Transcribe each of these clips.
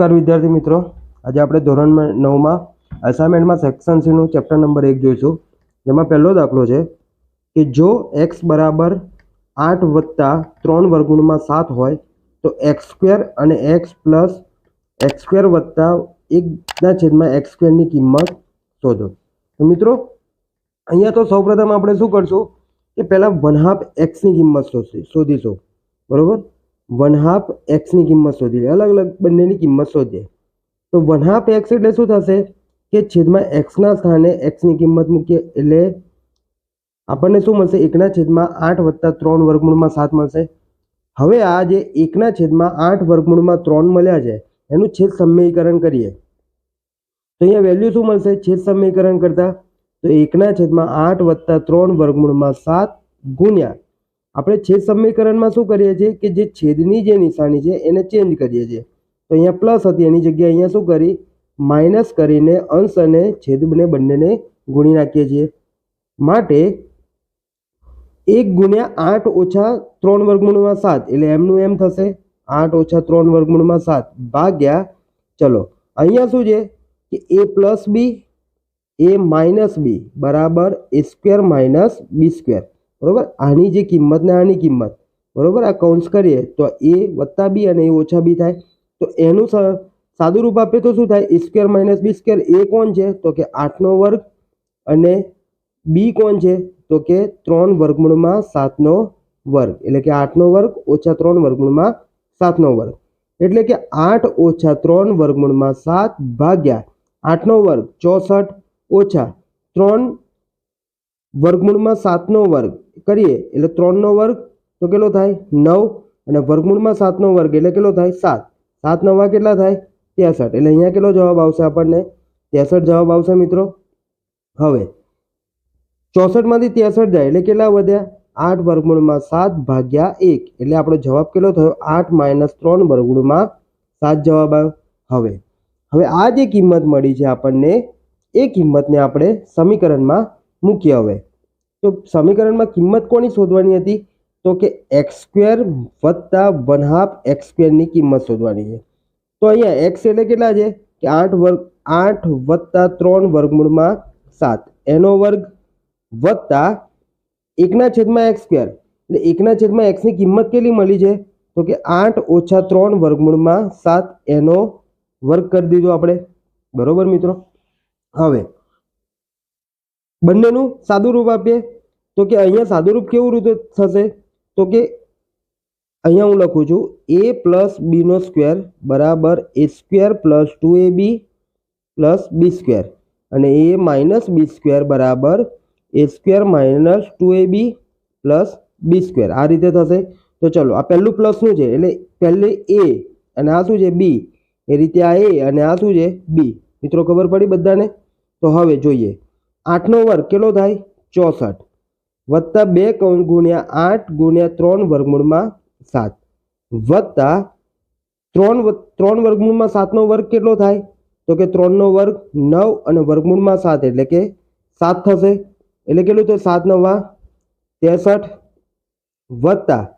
નમસ્કાર વિદ્યાર્થી મિત્રો. આજે આપણે ધોરણ નવમાં અસાઇનમેન્ટમાં સેક્શન સીનું ચેપ્ટર નંબર એક જોઈશું. જેમાં પહેલો દાખલો છે કે જો એક્સ બરાબર આઠ વત્તા ત્રણ વર્ગુણમાં સાત હોય, તો એક્સ સ્ક્વેર અને એક્સ પ્લસ એક્સ સ્ક્વેર વત્તા એકના છેદમાં એક્સ સ્ક્વેરની કિંમત શોધો. તો મિત્રો, અહીંયા તો સૌપ્રથમ આપણે શું કરશું કે પહેલાં વન હાફ એક્સની કિંમત શોધી શોધીશું. બરોબર? વન હાફ એક્સની કિંમત શોધી અલગ અલગ બંનેની કિંમત શોધીએ. તો વન હાફ એક્સ એટલે શું થશે? કે છેદમાં એક્સના સ્થાને એક્સની કિંમત મૂકીએ. એટલે આપણને શું મળશે? એકના છેદમાં આઠ વત્તા ત્રણ વર્ગમૂળમાં સાત મળશે. હવે આ જે એકના છેદમાં આઠ વર્ગમૂળમાં ત્રણ મળ્યા છે, એનું છેદ સમીકરણ કરીએ. તો અહીંયા વેલ્યુ શું મળશે? છેદ સમીકરણ કરતાં. તો એકના છેદમાં આઠ વત્તા ત્રણ વર્ગમૂળમાં સાત ગુણ્યા આપણે છેદ સમીકરણમાં શું કરીએ છીએ કે જે છેદની જે નિશાની છે એને ચેન્જ કરીએ છીએ. તો અહીંયા પ્લસ હતી, એની જગ્યાએ અહીંયા શું કરી? માઇનસ કરીને અંશ અને છેદને બંનેને ગુણી નાખીએ છીએ. માટે એક ગુણ્યા આઠ ઓછા ત્રણ વર્ગમૂળમાં સાત, એટલે એમનું એમ થશે. આઠ ઓછા ત્રણ વર્ગમૂળમાં સાત ભાગ્યા, ચલો, અહીંયા શું છે કે એ પ્લસ બી એ માઇનસ બી બરાબર, A square minus B square બરોબર? આની જે કિંમત ને આની કિંમત. બરાબર? આ કૌંસ કરીએ તો એ વત્તા બી અને એ ઓછા બી થાય. તો એનું સાદું રૂપ આપીએ તો શું થાય? A square minus B square એ કોણ છે? તો કે આઠનો વર્ગ અને બી કોણ છે? તો કે ત્રણ વર્ગમૂળમાં સાતનો વર્ગ. એટલે કે આઠનો વર્ગ ઓછા ત્રણ વર્ગમૂળમાં સાતનો વર્ગ. એટલે કે આઠ ઓછા ત્રણ વર્ગમૂળમાં સાત ભાગ્યા આઠનો વર્ગ ચોસઠ ઓછા ત્રણ વર્ગમૂળમાં સાતનો વર્ગ. કરીએ, એટલે ત્રણનો વર્ગ તો કેટલો થાય? નવ. અને વર્ગમૂળમાં સાતનો વર્ગ એટલે કેટલો થાય? સાત. સાત નવા કેટલા થાય? ત્રેસઠ. એટલે અહીંયા કેટલો જવાબ આવશે આપણને? ત્રેસઠ જવાબ આવશે મિત્રો. હવે, ચોસઠમાંથી ત્રેસઠ જાય એટલે કેટલા વધ્યા? આઠ વર્ગમૂળમાં સાત ભાગ્યા એક. એટલે આપણો જવાબ કેટલો થયો? આઠ માઇનસ ત્રણ વર્ગમૂળમાં સાત જવાબ આવ્યો. હવે હવે આ જે કિંમત મળી છે આપણને, એ કિંમતને આપણે સમીકરણમાં મૂકીએ હવે. તો સમીકરણમાં કિંમત કોની શોધવાની હતી? તો કે એક્સ સ્ક્વેર વત્તા વન હાફ એક્સ સ્ક્વેરની કિંમત શોધવાની છે. તો અહીંયા એક્સ એટલે કેટલા છે? કે આઠ વર્ગ, આઠ વત્તા ત્રણ વર્ગમૂળમાં સાત. એનો વર્ગ વત્તા એકના છેદમાં એક્સ સ્ક્વેર. એટલે એકના છેદમાં એક્સની કિંમત કેટલી મળી છે? તો કે આઠ ઓછા ત્રણ વર્ગમૂળમાં સાત. એનો વર્ગ કરી દીધો આપણે. બરોબર મિત્રો? હવે બંનેનું સાદું રૂપ આપીએ. તો કે અહીંયા સાદું રૂપ કેવું રીતે થશે? તો કે અહીંયા હું લખું છું એ પ્લસ બીનો સ્ક્વેર બરાબર a square plus two a b plus b square અને એ માઇનસ બી સ્ક્વેર બરાબર a square minus two a b plus b square આ રીતે થશે. તો ચલો, આ પહેલું પ્લસનું છે? એટલે પહેલી એ અને આ શું છે? બી એ રીતે આ એ અને આ શું છે? બી મિત્રો ખબર પડી બધાને? તો હવે જોઈએ. આઠનો વર્ગ કેટલો થાય? ચોસઠ. વત્તા બે કૌંસ ગુણ્યા આઠ ગુણ્યા ત્રણ વર્ગમૂળમાં સાત. વત્તા ત્રણ વ- ત્રણ વર્ગમૂળમાં સાતનો વર્ગ કેટલો થાય? તો કે ત્રણનો વર્ગ નવ અને વર્ગમૂળમાં સાત, એટલે કે સાત થશે. એટલે કેટલું તો સાત નવા ત્રેસઠ. વત્તા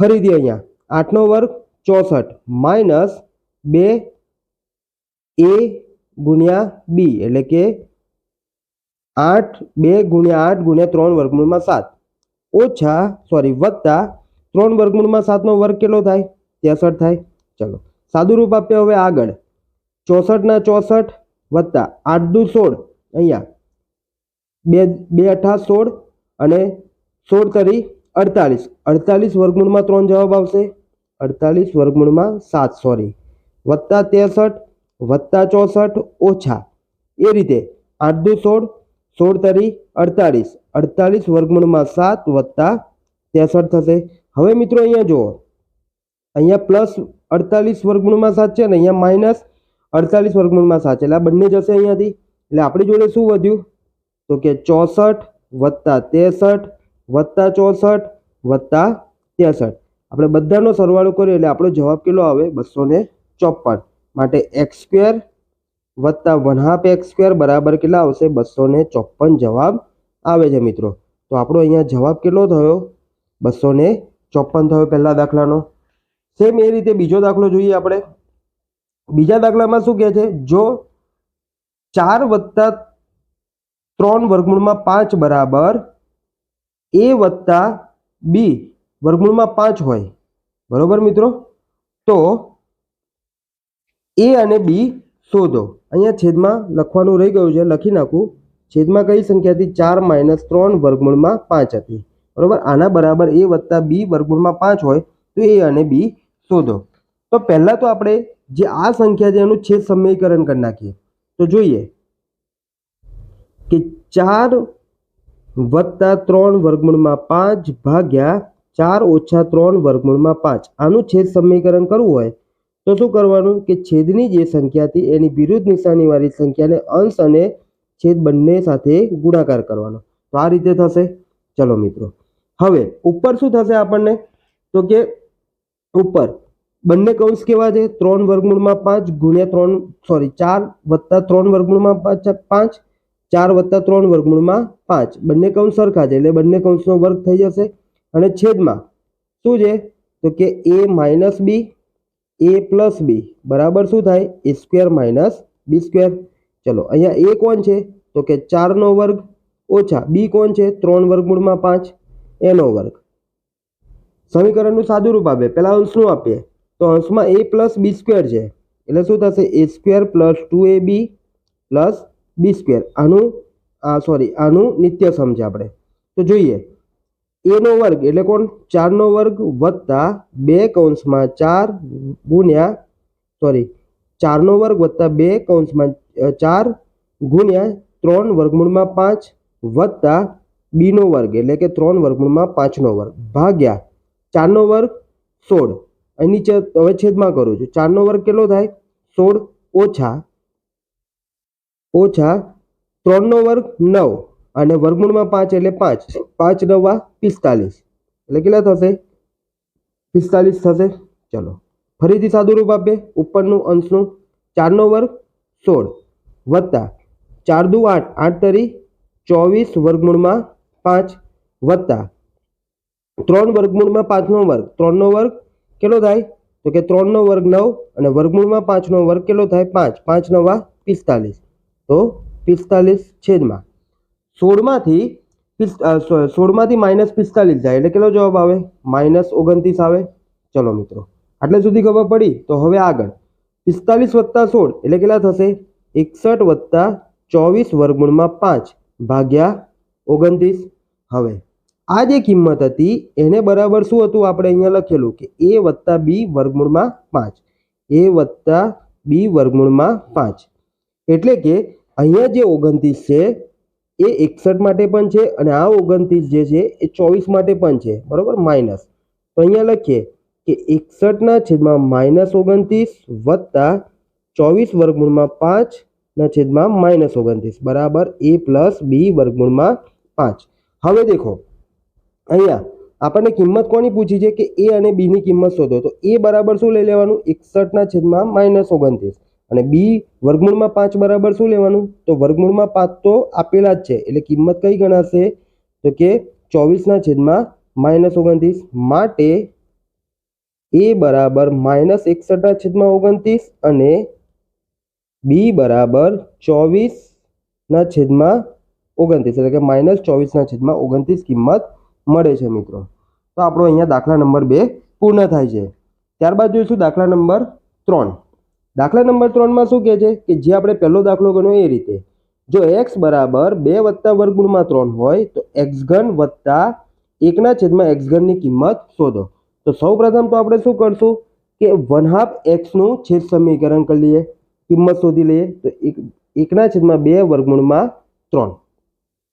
ફરીથી અહીંયા આઠનો વર્ગ ચોસઠ માઇનસ બે એ ગુણ્યા બી, એટલે કે આઠ, બે ગુણ્યા આઠ ગુણ્યા ત્રણ વર્ગમૂળમાં સાત. ઓછા સોરી વત્તા ત્રણ વર્ગમૂળમાં સાતનો વર્ગ કેટલો થાય? ત્રેસઠ થાય. ચલો સાદું રૂપ આપીએ હવે આગળ. ચોસઠના ચોસઠ વત્તા આઠ દુ સોળ. અહીંયા બે બે અઠા સોળ અને સોળ તરી અડતાલીસ. અડતાલીસ વર્ગમૂળમાં ત્રણ જવાબ આવશે. અડતાલીસ વર્ગમૂળમાં સાત સોરી વત્તા ત્રેસઠ, વત્તા ચોસઠ ઓછા. એ રીતે આઠ દુ સોળ સોળ તરી અડતાલીસ અડતાલીસ વર્ગમૂળમાં સાત વત્તા ત્રેસઠ થશે. હવે મિત્રો અહીંયા જુઓ. અહીંયા પ્લસ અડતાલીસ વર્ગમૂળમાં સાત છે ને અહીંયા માઇનસ અડતાલીસ વર્ગમૂળમાં સાત છે. એટલે આ બંને જશે અહીંયાથી. એટલે આપણી જોડે શું વધ્યું? તો કે ચોસઠ વત્તા ત્રેસઠ વત્તા ચોસઠ વત્તા ત્રેસઠ. આપણે બધાનો સરવાળો કર્યો એટલે આપણો જવાબ કેટલો આવે? બસો ચોપન માટે એક્સ સ્ક્વેર વત્તા વન હાફ એક્સ સ્ક્વેર બરાબર કેટલા આવશે? બસો ને ચોપન જવાબ આવે છે મિત્રો. તો આપણો અહીંયા જવાબ કેટલો થયો? બસો ને ચોપન થયો પહેલા દાખલાનો. સેમ એ રીતે બીજો દાખલો જોઈએ આપણે. બીજા દાખલામાં શું કહે છે? જો ચાર વત્તા ત્રણ વર્ગમૂળમાં પાંચ બરાબર એ વત્તા બી વર્ગમૂળમાં પાંચ હોય. બરોબર મિત્રો? તો એ અને બી શોધો. અહીંયા છેદમાં લખવાનું રહી ગયું છે, લખી નાખું. છેદમાં કઈ સંખ્યાથી ચાર માઇનસ ત્રણ વર્ગમૂળમાં પાંચ હતી. બરોબર? આના બરાબર એ વત્તા બી વર્ગમૂળમાં પાંચ હોય તો એ અને બી શોધો. તો પહેલાં તો આપણે જે આ સંખ્યા છે એનું છેદ સમીકરણ કરી નાખીએ. તો જોઈએ કે ચાર વત્તા ત્રણ વર્ગમૂળમાં પાંચ ભાગ્યા ચાર ઓછા ત્રણ વર્ગમૂળમાં પાંચ. આનું છેદ સમીકરણ કરવું હોય તો શું કરવાનું કે છેદની જે સંખ્યા હતી એની વિરુદ્ધ નિશાનીવાળી સંખ્યાને અંશ અને છેદ બંને સાથે ગુણાકાર કરવાનો. તો આ રીતે થશે. ચલો મિત્રો. હવે ઉપર શું થશે આપણને? તો કે ઉપર બંને કૌંસ કેવા છે? ત્રણ વર્ગમૂળમાં પાંચ ગુણ્યા ત્રણ સોરી ચાર વત્તા ત્રણ વર્ગમૂળમાં પાંચ, ચાર વત્તા ત્રણ વર્ગમૂળમાં પાંચ. બંને કૌંસ સરખા છે એટલે બંને કૌંસનો વર્ગ થઈ જશે. અને છેદમાં શું છે? તો કે એ માઇનસ બી એ પ્લસ બી. બરાબર શું થાય? A square minus b square. ચલો, અહીંયા એ કોણ છે? તો કે ચારનો વર્ગ ઓછા બી કોણ છે? ત્રણ વર્ગમૂળમાં પાંચ. એનો વર્ગ. સમીકરણનું સાદું રૂપ આપે પહેલાં અંશનું આપીએ. તો અંશમાં એ પ્લસ બી સ્ક્વેર છે. એટલે શું થશે? A square plus two a b plus b square. આનું, આ, સોરી, આનું નિત્ય સમજે આપણે. તો જોઈએ. એનો વર્ગ એટલે કોણ? ચારનો વર્ગ વત્તા બે કૌંસમાં ચાર ગુણ્યા સોરી ચારનો વર્ગ વત્તા બે કૌંસમાં ચાર ગુણ્યા ત્રણ વર્ગમૂળમાં પાંચ વત્તા બીનો વર્ગ એટલે કે ત્રણ વર્ગમૂળમાં પાંચનો વર્ગ. ભાગ્યા. ચારનો વર્ગ સોળ. અહીં નીચે હવે છેદમાં કરું છું. ચારનો વર્ગ કેટલો થાય? સોળ ઓછા ઓછા ત્રણનો વર્ગ નવ. અને વર્ગમૂળમાં પાંચ એટલે પાંચ. પાંચ નવા પિસ્તાલીસ. એટલે કેટલા થશે? પિસ્તાલીસ થશે. ચલો. ફરીથી સાદું રૂપ આપીએ. ઉપરનું અંશનું ચારનો વર્ગ સોળ. વત્તા ચાર દુ આઠ. આઠ તરી ચોવીસ વર્ગમૂળમાં પાંચ. વત્તા ત્રણ વર્ગમૂળમાં પાંચનો વર્ગ. ત્રણનો વર્ગ કેટલો થાય? તો કે ત્રણનો વર્ગ નવ અને વર્ગમૂળમાં પાંચનો વર્ગ કેટલો થાય? પાંચ. પાંચ નવા પિસ્તાલીસ. તો પિસ્તાલીસ છેદમાં સોળમાંથી સોળમાંથી માઇનસ પિસ્તાલીસ જાય, એટલે કેટલો જવાબ આવે? માઇનસ ઓગણત્રીસ આવે? ચલો મિત્રો, આટલે સુધી ખબર પડી, તો હવે આગળ. પિસ્તાલીસ વત્તા સોળ એટલે કેટલા થશે? એકસઠ વત્તા ચોવીસ વર્ગમૂળમાં પાંચ ભાગ્યા ઓગણત્રીસ. હવે, આ જે કિંમત હતી, એને બરાબર શું હતું? આપણે અહીંયા લખેલું કે એ વત્તા બી વર્ગમૂળમાં પાંચ. એ વત્તા બી વર્ગમૂળમાં પાંચ. એટલે કે અહીંયા જે ઓગણત્રીસ છે એ એકસઠ માટે પણ છે અને આ ઓગણત્રીસ જે છે એ ચોવીસ માટે પણ છે. બરાબર? માઇનસ. તો અહીંયા લખીએ કે એકસઠના છેદમાં માઇનસ ઓગણત્રીસ વત્તા ચોવીસ વર્ગમૂળમાં પાંચના છેદમાં માઇનસ ઓગણત્રીસ. બરાબર? એ પ્લસ બી વર્ગમૂળમાં પાંચ. હવે દેખો. અહીંયા આપણને કિંમત કોની પૂછી છે કે એ અને બીની કિંમત શોધો. તો એ બરાબર શું લઈ લેવાનું? એકસઠના છેદમાં માઇનસ ઓગણત્રીસ. અને બી વર્ગમૂળમાં પાંચ બરાબર શું લેવાનું? તો વર્ગમૂળમાં પાંચ તો આપેલા જ છે. એટલે કિંમત કઈ ગણાશે? તો કે ચોવીસના છેદમાં માઇનસ ઓગણત્રીસ માટે એ બરાબર માઇનસ એકસઠના છેદમાં ઓગણત્રીસ અને બી બરાબર ચોવીસના છેદમાં ઓગણત્રીસ. એટલે કે માઇનસ ચોવીસના છેદમાં ઓગણત્રીસ કિંમત મળે છે મિત્રો. તો આપણો અહીંયા દાખલા નંબર બે પૂર્ણ થાય છે. ત્યારબાદ જોઈશું દાખલા નંબર ત્રણ. દાખલા નંબર ત્રણમાં શું કહે છે કે જે આપણે પહેલો દાખલો ગણ્યો એ રીતે. જો એક્સ બરાબર બે વત્તા વર્ગુણમાં ત્રણ હોય તો એક્સ ઘન વત્તા એકના છેદમાં એક્સ ઘનની કિંમત શોધો. તો સૌ તો આપણે શું કરશું કે વન હાફ એક્સનું છેદ સમીકરણ કરી લઈએ. કિંમત શોધી લઈએ તો એક, એકના છેદમાં બે વર્ગુણમાં ત્રણ.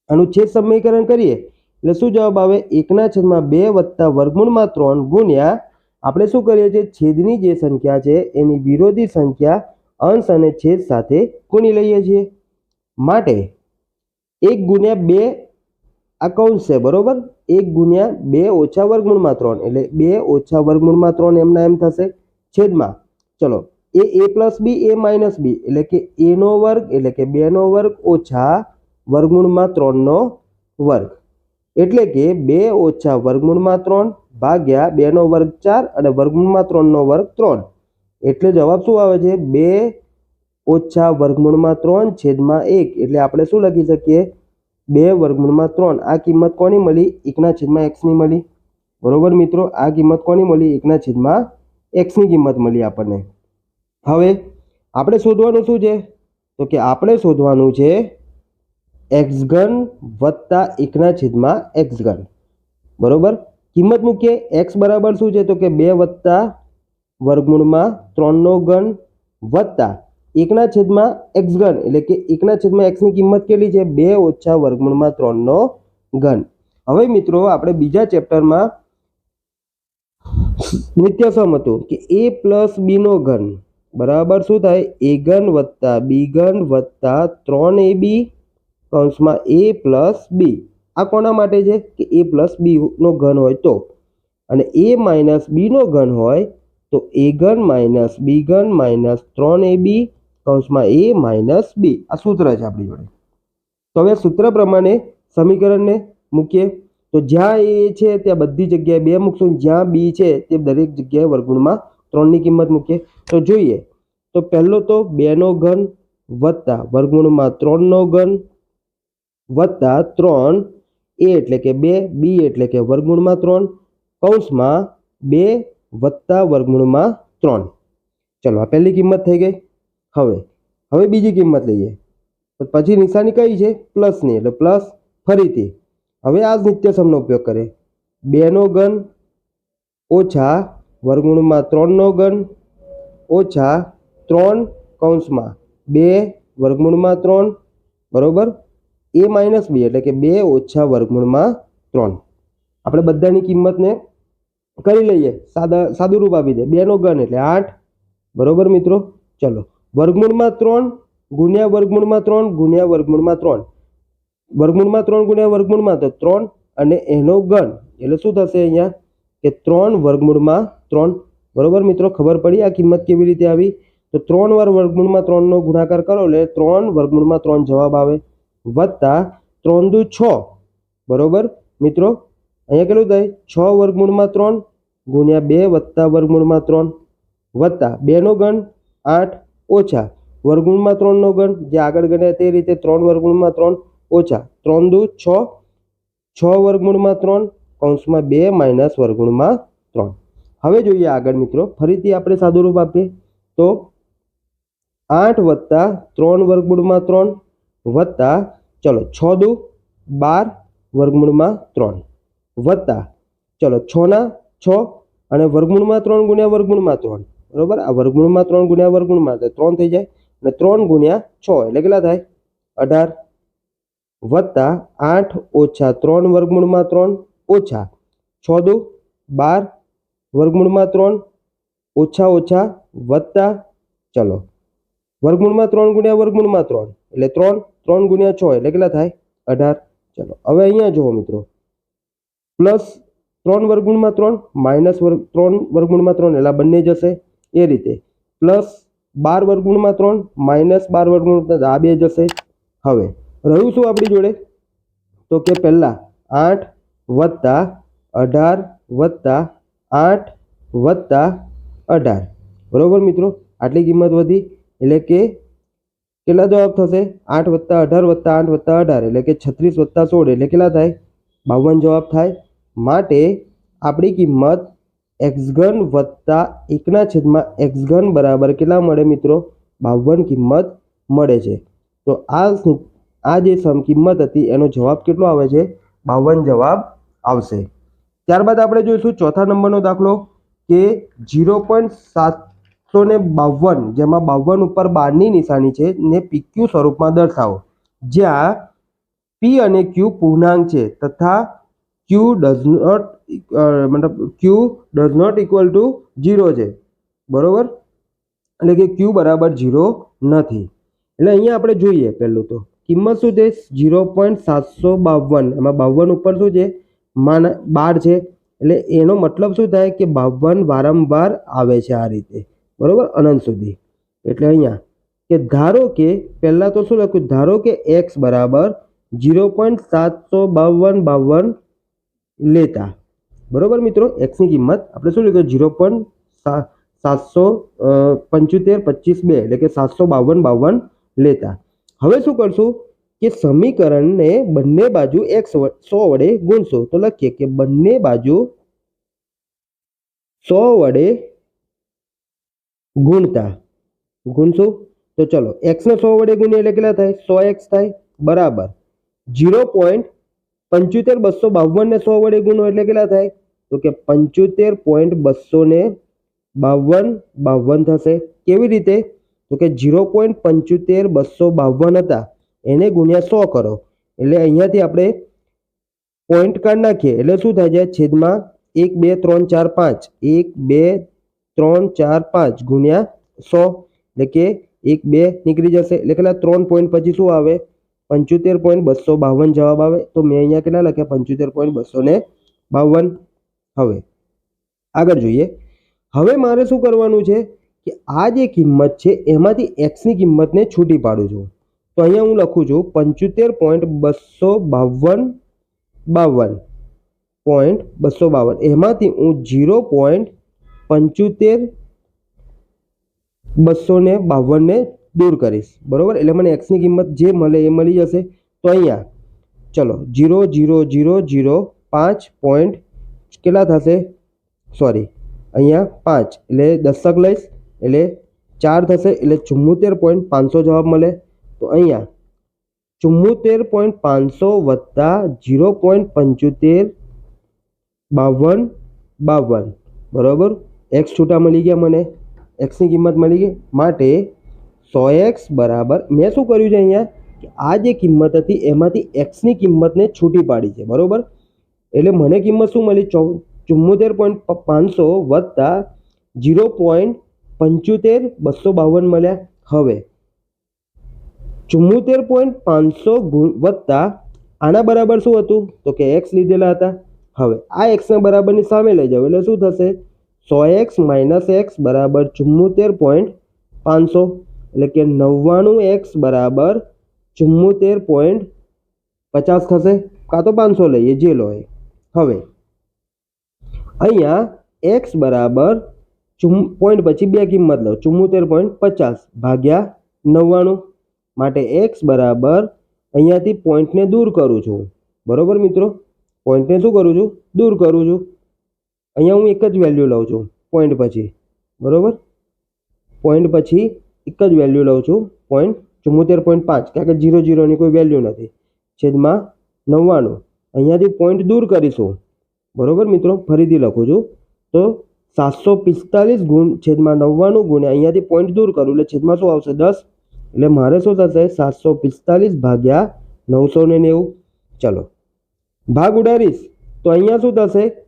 આનું છેદ સમીકરણ કરીએ એટલે શું જવાબ આવે? એકના છેદમાં બે વત્તા વર્ગુણમાં ત્રણ ગુણ્યા આપણે શું કરીએ છીએ? છેદની જે સંખ્યા છે, એની વિરોધી સંખ્યા અંશ અને છેદ સાથે ગુણી લઈએ છીએ. માટે એક ગુણ્યા બે આ કૌંસ છે, બરાબર? એક ગુણ્યા બે ઓછા વર્ગમૂળમાં ત્રણ, એટલે બે ઓછા વર્ગમૂળમાં ત્રણ એમના એમ થશે છેદમાં. ચલો, એ એ પ્લસ બી એ માઇનસ બી એટલે કે એનો વર્ગ, એટલે કે બેનો વર્ગ ઓછા વર્ગમૂળમાં ત્રણનો વર્ગ. એટલે કે બે ઓછા વર્ગમૂળમાં ત્રણ ભાગ્યા બેનો વર્ગ ચાર અને વર્ગમૂળમાં ત્રણનો વર્ગ ત્રણ. એટલે જવાબ શું આવે છે? બે ઓછા વર્ગમૂળમાં ત્રણ છેદમાં એક. એટલે આપણે શું લખી શકીએ? બે વર્ગમૂળમાં ત્રણ. આ કિંમત કોની મળી? એકના છેદમાં એક્સની મળી. બરોબર મિત્રો? આ કિંમત કોની મળી? એકના છેદમાં એક્સની કિંમત મળી આપણને. હવે આપણે શોધવાનું શું છે? તો કે આપણે શોધવાનું છે એક્સ ઘન વત્તા એકના છેદમાં એક્સ ઘન. બરોબર? કિંમત મૂકીએ. એક્સ બરાબર શું છે? તો કે બે વત્તા વર્ગમૂળમાં ત્રણનો ગણ વત્તા એકના છેદમાં એક્સ ગણ એટલે કે એકના છેદમાં એક્સની કિંમત કેટલી છે? બે ઓછા વર્ગમૂળમાં ત્રણનો ગણ હવે મિત્રો, આપણે બીજા ચેપ્ટરમાં નિત્યસમ હતું કે એ પ્લસ બીનો ઘન બરાબર શું થાય? એ ઘન વત્તા બી ઘન વત્તા ત્રણ એ બી કૌંસમાં એ પ્લસ બી. આ કોના માટે છે? કે એ પ્લસ બીનો ઘન હોય તો. અને એ માઇનસ બીનો ઘન હોય તો એ ઘન માઇનસ બી ઘન માઇનસ ત્રણ એ બી કૌંસમાં એ માઇનસ બી આ સૂત્ર છે આપણી જોડે. તો હવે સૂત્ર પ્રમાણે સમીકરણને મૂકીએ. તો જ્યાં એ છે ત્યાં બધી જગ્યાએ બે મૂકશું. જ્યાં બી છે તે દરેક જગ્યાએ વર્ગુણમાં ત્રણની કિંમત મૂકીએ. તો જોઈએ. તો પહેલો તો બેનો ઘન વત્તા વર્ગુણમાં ત્રણનો ઘન વત્તા ત્રણ એ એટલે કે બે બી એટલે કે વર્ગમૂળમાં ત્રણ, કૌંસમાં બે વત્તા વર્ગમૂળમાં ત્રણ. ચલો, આ પહેલી કિંમત થઈ ગઈ. હવે હવે બીજી કિંમત લઈએ. પછી નિશાની કઈ છે? પ્લસની, એટલે પ્લસ ફરીથી. હવે આ જ નિત્યસમનો ઉપયોગ કરે બેનો ગન ઓછા વર્ગુણમાં ત્રણનો ગન ઓછા ત્રણ કૌંસમાં. બે વર્ગમૂળમાં ત્રણ, બરોબર? એ માઇનસ બી એટલે કે બે ઓછા વર્ગમૂળમાં ત્રણ. આપણે બધાની કિંમતને કરી લઈએ. સાદા સાદું રૂપ આપી દે. બેનો ઘન એટલે આઠ. બરોબર મિત્રો? ચલો. વર્ગમૂળમાં ત્રણ, ગુણ્યા વર્ગમૂળમાં ત્રણ, ગુણ્યા વર્ગમૂળમાં ત્રણ. વર્ગમૂળમાં ત્રણ, ગુણ્યા વર્ગમૂળમાં તો ત્રણ અને એનો ઘન. એટલે શું થશે અહીંયા? કે ત્રણ વર્ગમૂળમાં ત્રણ. બરોબર મિત્રો? ખબર પડી આ કિંમત કેવી રીતે આવી? તો ત્રણ વાર વર્ગમૂળમાં ત્રણનો ગુણાકાર કરો એટલે ત્રણ વર્ગમૂળમાં ત્રણ જવાબ આવે. વત્તા ત્રણ દુ છ. બરોબર? મિત્રો, અહીંયા કેટલું થાય? છ વર્ગમૂળમાં ત્રણ ગુણ્યા બે વત્તા વર્ગમૂળમાં ત્રણ. વત્તા બેનો ગણ આઠ ઓછા વર્ગમૂળમાં ત્રણનો ગણ જે આગળ ગણ્યા તે રીતે ત્રણ વર્ગમૂળમાં ત્રણ ઓછા ત્રણ દુ છ. છ વર્ગમૂળમાં ત્રણ કૌંસમાં બે માઇનસ વર્ગમૂળમાં ત્રણ. હવે જોઈએ આગળ મિત્રો, ફરીથી આપણે સાદુરૂપ આપીએ. તો આઠ વત્તા ત્રણ વર્ગમૂળમાં ત્રણ વત્તા, ચલો છ દુ બાર વર્ગમૂળમાં ત્રણ. વત્તા, ચલો છના, છ અને વર્ગમૂળમાં ત્રણ ગુણ્યા વર્ગમૂળમાં ત્રણ. બરોબર? આ વર્ગમૂળમાં ત્રણ ગુણ્યા વર્ગમૂળમાં ત્રણ થઈ જાય અને ત્રણ ગુણ્યા છ એટલે કેટલા થાય? અઢાર. વત્તા, આઠ ઓછા ત્રણ વર્ગમૂળમાં ત્રણ ઓછા છ દુ બાર વર્ગમૂળમાં ત્રણ ઓછા ઓછા વત્તા, ચલો. વર્ગમૂળમાં ત્રણ ગુણ્યા વર્ગમૂળમાં ત્રણ એટલે ત્રણ ત્રણ ગુણ્યા છ એટલે કેટલા થાય? અઢાર. ચલો હવે અહીંયા જુઓ મિત્રો. પ્લસ ત્રણ વર્ગુણમાં ત્રણ માઇનસ વર્ગ ત્રણ વર્ગુણમાં ત્રણ એટલે બંને જશે. એ રીતે. પ્લસ બાર વર્ગુણમાં ત્રણ માઇનસ બાર ત્રણ, આ બે જશે. હવે રહ્યું શું આપણી જોડે? તો કે પહેલાં આઠ વત્તા અઢાર વત્તા આઠ વત્તા અઢાર. બરોબર મિત્રો? આટલી કિંમત વધી એટલે કે કેટલા જવાબ થશે? આઠ વત્તા અઢાર વત્તા આઠ વત્તા અઢાર એટલે કે છત્રીસ વત્તા સોળ એટલે કેટલા થાય? બાવન જવાબ થાય. માટે આપણી કિંમત એક્સગન વત્તા એકના છેદમાં એક્સગન બરાબર કેટલા મળે મિત્રો? બાવન કિંમત મળે છે. તો આ આ જે સમ કિંમત હતી એનો જવાબ કેટલો આવે છે? બાવન જવાબ આવશે. ત્યારબાદ આપણે જોઈશું ચોથા નંબરનો દાખલો કે ઝીરો પોઈન્ટ સાતસો ને બાવન, જેમાં બાવન ઉપર બારની નિશાની છે, ને પીક્યુ સ્વરૂપમાં દર્શાવો, જ્યાં પી અને ક્યુ પૂર્ણાંક છે, તથા ક્યુ ડઝ નોટ મતલબ q does not equal to zero છે, બરોબર? એટલે કે ક્યુ બરાબર ઝીરો નથી. એટલે અહીંયા આપણે જોઈએ પહેલું તો, કિંમત શું છે? ઝીરો પોઈન્ટ સાતસો બાવન, એમાં બાવન ઉપર શું છે? માન, બાર છે, એટલે એનો મતલબ શું થાય કે બાવન વારંવાર આવે છે આ રીતે. બરોબર? અનંત સુધી. એટલે અહીંયા કે ધારો કે, પહેલાં તો શું લખ્યું? ધારો કે એક્સ બરાબર ઝીરો પોઈન્ટ સાતસો બાવન બાવન લેતા. બરોબર મિત્રો? એક્સની કિંમત આપણે શું લખ્યું? ઝીરો પોઈન્ટ સાતસો પંચોતેર પચીસ બે, એટલે કે સાતસો બાવન બાવન લેતા. હવે શું કરશું? કે સમીકરણને બંને બાજુ એક્સ સો વડે ગુણશું. તો લખીએ કે બંને બાજુ સો વડે ગુણતા. ગુણશું? તો ચલો એક્સને સો વડે ગુણીએ એટલે કેટલા થાય? સો એક્સ થાય. બરાબર. જીરો પોઈન્ટ પંચોતેર બસો બાવનને સો વડે ગુણો એટલે કેટલા થાય? તો કે પંચોતેર પોઈન્ટ બસો ને બાવન બાવન થશે. કેવી રીતે? તો કે જીરો પોઈન્ટ પંચોતેર બસો બાવન હતા. એને ગુણ્યા સો કરો. એટલે અહીંયાથી આપણે પોઈન્ટ કાઢ નાખીએ. એટલે શું થાય? છે છેદમાં એક, બે, ત્રણ, ચાર, પાંચ. એક, બે ત્રણ ચાર પાંચ ગુણ્યા સો. એટલે કે એક, બે નીકળી જશે. એટલે કેટલા ત્રણ પોઈન્ટ પછી શું આવે? પંચોતેર પોઈન્ટ બસો બાવન જવાબ આવે. તો મેં અહીંયા કેટલા લખ્યા? પંચોતેર પોઈન્ટ બસો ને બાવન. હવે, આગળ જોઈએ. હવે મારે શું કરવાનું છે? કે આ જે કિંમત છે, એમાંથી એક્સની કિંમતને છૂટી પાડું છું. તો અહીંયા હું લખું છું, પંચોતેર પોઈન્ટ બસો બાવન બાવન. પોઈન્ટ બસો બાવન. એમાંથી હું જીરો પોઈન્ટ પંચોતેર બસો ને બાવનને દૂર કરીશ. બરાબર? એટલે મને એક્સની કિંમત જે મળે એ મળી જશે. તો અહીંયા, ચલો, જીરો જીરો જીરો જીરો, પાંચ પોઈન્ટ કેટલા થશે? સોરી, અહીંયા પાંચ, એટલે દશક લઈશ, એટલે ચાર થશે, એટલે ચુમ્મોતેર પોઈન્ટ પાંચસો જવાબ મળે. તો અહીંયા, ચુમ્મોતેર પોઈન્ટ પાંચસો વત્તા જીરો પોઈન્ટ પંચોતેર બાવન બાવન. બરાબર? એક્સ છૂટા મળી ગયા મને. એક્સની કિંમત મળી ગઈ. માટે સો એક્સ બરાબર, મેં શું કર્યું છે અહીંયા? કે આ જે કિંમત હતી, એમાંથી એક્સની કિંમતને છૂટી પાડી છે, બરાબર? એટલે મને કિંમત શું મળી? ચૌ ચુમ્મોતેર પોઈન્ટ પાંચસો વત્તા જીરો પોઈન્ટ પંચોતેર બસો બાવન મળ્યા. હવે ચુમ્મોતેર પોઈન્ટ પાંચસો વત્તા આના બરાબર શું હતું? તો કે એક્સ લીધેલા હતા. હવે, આ એક્સના બરાબરની સામે લઈ જાઓ, એટલે શું થશે? સો એક્સ માઇનસ એક્સ બરાબર ચુમ્મોતેર પોઈન્ટ પાંચસો. એટલે કે નવ્વાણું એક્સ બરાબર ચુમ્મોતેર પોઈન્ટ પચાસ થશે. કાં તો પાંચસો લઈએ, જે લો હવે, અહીંયા એક્સ બરાબર ચુમ, પોઈન્ટ પછી બે કિંમત લો. ચુમ્મોતેર પોઈન્ટ પચાસ ભાગ્યા નવ્વાણું. માટે એક્સ બરાબર અહીંયાથી પોઈન્ટને દૂર કરું છું. બરાબર મિત્રો? પોઈન્ટને શું કરું છું? દૂર કરું છું. અહીંયા હું એક જ વેલ્યુ લઉં છું પોઈન્ટ પછી. બરોબર? પોઈન્ટ પછી એક જ વેલ્યુ લઉં છું પોઈન્ટ ચુમ્મોતેર પોઈન્ટ પાંચ, કારણ કે જીરો જીરોની કોઈ વેલ્યુ નથી. છેદમાં નવ્વાણું. અહીંયાથી પોઈન્ટ દૂર કરીશું. બરાબર મિત્રો? ફરીથી લખું છું. તો સાતસો પિસ્તાલીસ ગુણ છેદમાં નવ્વાણું ગુણ્યા અહીંયાથી પોઈન્ટ દૂર કરું, એટલે છેદમાં શું આવશે? દસ. એટલે મારે શું થશે? સાતસો પિસ્તાલીસ ભાગ્યા નવસો ને નેવું. ચલો. ભાગ ઉડાડીશ. તો અહીંયા શું થશે?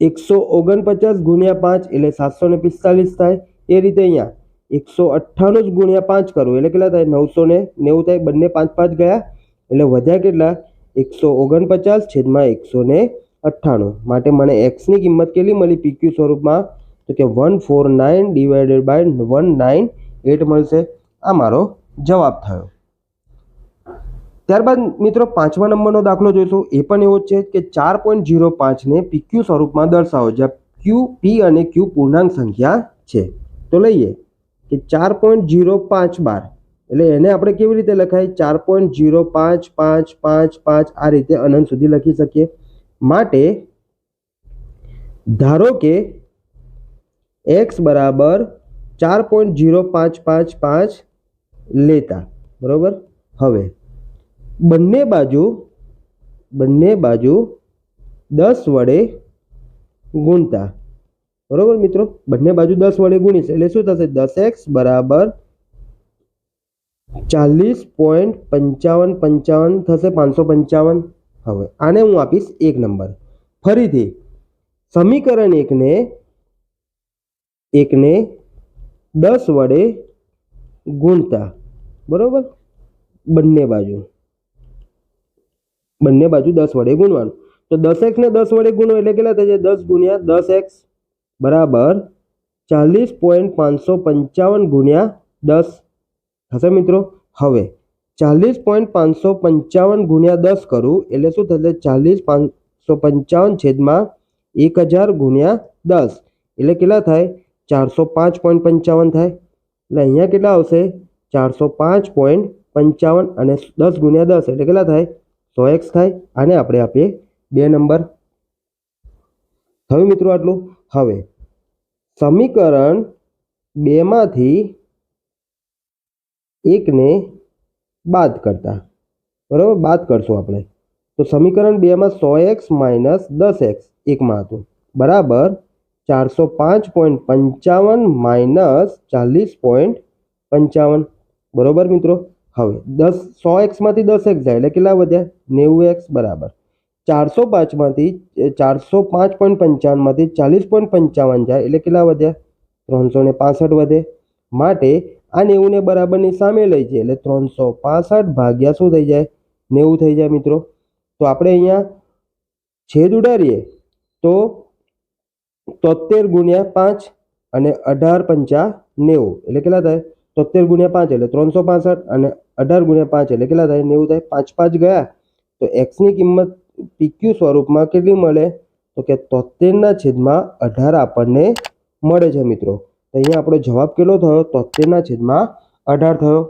એકસો ઓગણપચાસ ગુણ્યા પાંચ એટલે સાતસો ને પિસ્તાલીસ થાય. એ રીતે અહીંયા એકસો અઠ્ઠાણું જ ગુણ્યા પાંચ કરું. એટલે કેટલા થાય? નવસો ને નેવું થાય. બંને પાંચ પાંચ ગયા. એટલે વધ્યા કેટલા? એકસો ઓગણપચાસ છેદમાં એકસો ને અઠ્ઠાણું. માટે મને એક્સની કિંમત કેટલી મળી? પીક્યુ સ્વરૂપમાં? તો કે one four nine divided by one nine eight મળશે. આ મારો જવાબ થયો. ત્યારબાદ મિત્રો પાંચમા નંબરનો દાખલો જોઈશું. એ પણ એવો છે કે ચાર પોઈન્ટ ઝીરો પાંચને પીક્યુ સ્વરૂપમાં દર્શાવો, જ્યાં ક્યુ પી અને ક્યુ પૂર્ણાંક સંખ્યા છે. તો લઈએ કે ચાર પોઈન્ટ જીરો પાંચ બાર. એટલે એને આપણે કેવી રીતે લખાય? ચાર પોઈન્ટ ઝીરો પાંચ પાંચ પાંચ પાંચ, આ રીતે અનંત સુધી લખી શકીએ. માટે ધારો કે એક્સ બરાબર ચાર પોઈન્ટ જીરો પાંચ પાંચ પાંચ લેતા. બરાબર? હવે બંને બાજુ બંને બાજુ દસ વડે ગુણતા. બરાબર મિત્રો? બંને બાજુ દસ વડે ગુણીશ એટલે શું થશે? દસ એક્સ બરાબર ચાલીસ પોઈન્ટ પંચાવન પંચાવન થશે પાંચસો પંચાવન. હવે આને હું આપીશ એક નંબર. ફરીથી સમીકરણ એકને એકને દસ વડે ગુણતા. બરાબર? બંને બાજુ. બંને બાજુ દસ વડે ગુણવાનું. તો દસ એક્સને દસ વડે ગુણો એટલે કેટલા થશે દસ ગુણ્યા દસ એક્સ બરાબર ચાલીસ પોઈન્ટ પાંચસો પંચાવન ગુણ્યા દસ. થશે મિત્રો? હવે ચાલીસ પોઈન્ટ પાંચસો પંચાવન ગુણ્યા દસ કરું એટલે શું થશે? ચાલીસ પાંચસો પંચાવન છેદમાં એક હજાર ગુણ્યા દસ. એટલે કેટલા થાય? ચારસો પાંચ પોઈન્ટ પંચાવન થાય. એટલે અહીંયા કેટલા આવશે? ચારસો પાંચ પોઈન્ટ પંચાવન અને દસ ગુણ્યા દસ. એટલે કેટલા થાય? સો એક્સ થાય આને આપણે આપીએ બે નંબર. થયું મિત્રો આટલું? હવે સમીકરણ બેમાંથી એકને બાદ કરતા. બરાબર? બાદ કરશું આપણે. તો સમીકરણ બેમાં સો એક્સ માઇનસ દસ એક્સ એકમાં હતું. બરાબર? ચારસો પાંચ પોઈન્ટ પંચાવન માઇનસ ચાલીસ પોઈન્ટ પંચાવન. બરાબર મિત્રો? હવે દસ, સો એક્સમાંથી દસ એક્સ જાય એટલે કેટલા વધ્યા નેવું એક્સ બરાબર. ચારસો પાંચમાંથી ચારસો પાંચ પોઈન્ટ પંચાવનમાંથી ચાલીસ પોઈન્ટ પંચાવન જાય એટલે કેટલા વધ્યા ત્રણસો ને પાસઠ વધે. માટે આ નેવુંને બરાબરની સામે લઈ જઈએ એટલે ત્રણસો પાસઠ ભાગ્યા શું થઈ જાય? નેવું થઈ જાય મિત્રો. તો આપણે અહીંયા છેદ ઉડાડીએ તો તોતેર ગુણ્યા પાંચ અને અઢાર પંચા નેવું. એટલે કેટલા થાય? તોતેર ગુણ્યા પાંચ એટલે ત્રણસો પાસઠ અને અઢાર ગુણ્યા પાંચ એટલે કેટલા થાય? નેવું થાય. પાંચ પાંચ ગયા. તો એક્સની કિંમત પીક્યુ સ્વરૂપમાં કેટલી મળે? તો કે તોતેરના છેદમાં અઢાર આપણને મળે છે મિત્રો. તો અહીંયા આપણો જવાબ કેટલો થયો? તોતેરના છેદમાં અઢાર થયો.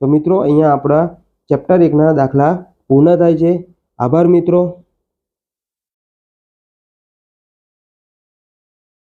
તો મિત્રો અહીંયા આપણા ચેપ્ટર એકના દાખલા પૂર્ણ થાય છે. આભાર મિત્રો.